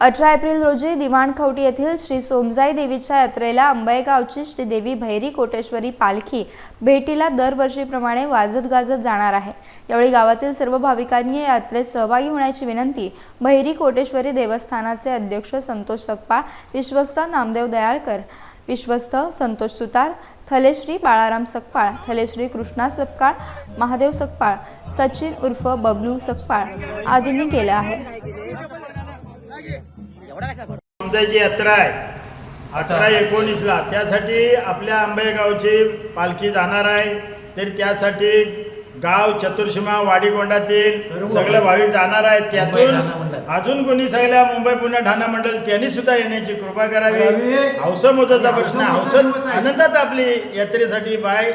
अठरा एप्रिल रोजी दिवाणखवटी येथील श्री सोमजाई देवीच्या यात्रेला अंबेगावची श्रीदेवी भैरी कोटेश्वरी पालखी भेटीला दरवर्षीप्रमाणे वाजत गाजत जाणार आहे. यावेळी गावातील सर्व भाविकांनी या यात्रेत सहभागी होण्याची विनंती भैरी कोटेश्वरी देवस्थानाचे अध्यक्ष संतोष सकपाळ विश्वस्त नामदेव दयाळकर विश्वस्त संतोष सुतार थलेश्री बाळाराम सकपाळ थलेश्री कृष्णा सकपाळ महादेव सकपाळ सचिन उर्फ बबलू सकपाळ आदींनी केलं आहे. आमची यात्रा आहे. अठरा एकोणीसला. त्यासाठी आपल्या आंबेगावची पालखी जाणार आहे. तर त्यासाठी गाव चतुर्शीमा वाडीगोंडातील सगळे भाविक जाणार आहेत. त्यातून अजून कोणी सगळ्या मुंबई पुणे ठाणा मंडळ त्यांनी सुद्धा येण्याची कृपा करावी. हौसा मोजाचा प्रश्न. हौसन आनंदात आपली यात्रेसाठी बाय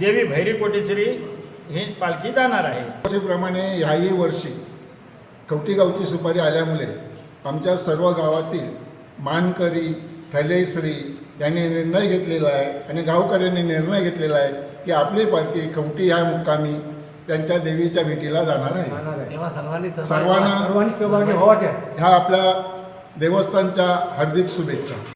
देवी भैरी कोटेश्वरी ही पालखी जाणार आहे. वर्षीप्रमाणे ह्याही वर्षी कवटीगावची सुपारी आल्यामुळे आमच्या सर्व गावातील मानकरी थैलेश्री यांनी निर्णय घेतलेला आहे आणि गावकऱ्यांनी निर्णय घेतलेला आहे की आपली पालखी खवटी ह्या मुक्कामी त्यांच्या देवीच्या भेटीला जाणार आहे. सर्वांना ह्या आपल्या देवस्थानच्या हार्दिक शुभेच्छा.